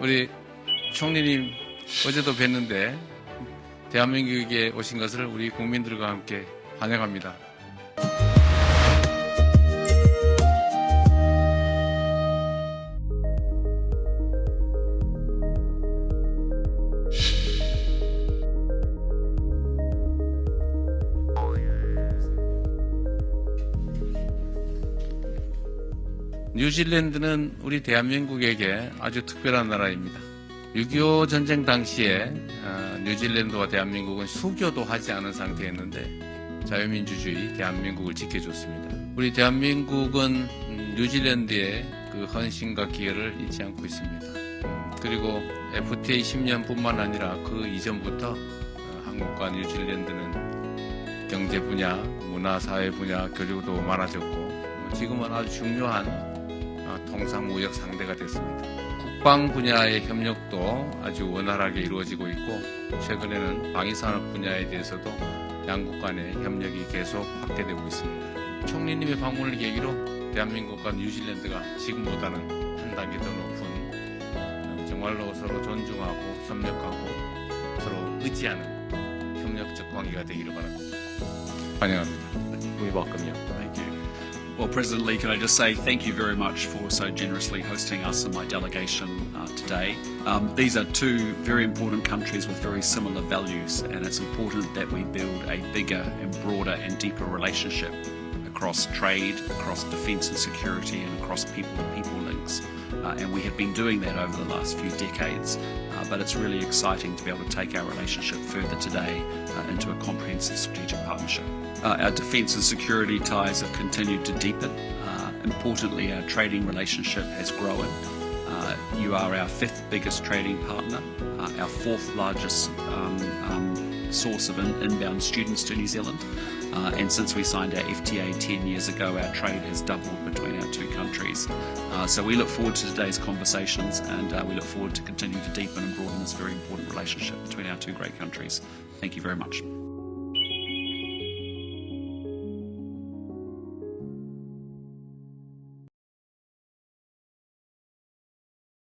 우리 총리님 어제도 뵀는데 대한민국에 오신 것을 우리 국민들과 함께 환영합니다. 뉴질랜드는 우리 대한민국에게 아주 특별한 나라입니다. 6.25 전쟁 당시에 어, 뉴질랜드와 대한민국은 수교도 하지 않은 상태였는데 자유민주주의 대한민국을 지켜줬습니다. 우리 대한민국은 음, 뉴질랜드의 그 헌신과 기여를 잊지 않고 있습니다. 그리고 FTA 10년뿐만 아니라 그 이전부터 어, 한국과 뉴질랜드는 경제 분야, 문화, 사회 분야 교류도 많아졌고 어, 지금은 아주 중요한 어, 통상무역 상대가 됐습니다. 국방 분야의 협력도 아주 원활하게 이루어지고 있고 최근에는 방위산업 분야에 대해서도 양국 간의 협력이 계속 확대되고 있습니다. 총리님의 방문을 계기로 대한민국과 뉴질랜드가 지금보다는 한 단계 더 높은 어, 정말로 서로 존중하고 협력하고 서로 의지하는 협력적 관계가 되기를 바랍니다. 환영합니다. Thank you. Well, President Lee, can I just say thank you very much for so generously hosting us and my delegation uh, today. Um, these are two very important countries with very similar values, and it's important that we build a bigger and broader and deeper relationship across trade, across defence and security, and across people to people links. Uh, and we have been doing that over the last few decades, uh, but it's really exciting to be able to take our relationship further today uh, into a comprehensive strategic partnership. Uh, our defence and security ties have continued to deepen. Uh, importantly, our trading relationship has grown. Uh, you are our fifth biggest trading partner, our fourth largest um, um, source of in- inbound students to New Zealand. Uh, and since we signed our FTA 10 years ago, our trade has doubled between our two countries. Uh, so we look forward to today's conversations and uh, we look forward to continuing to deepen and broaden this very important relationship between our two great countries. Thank you very much.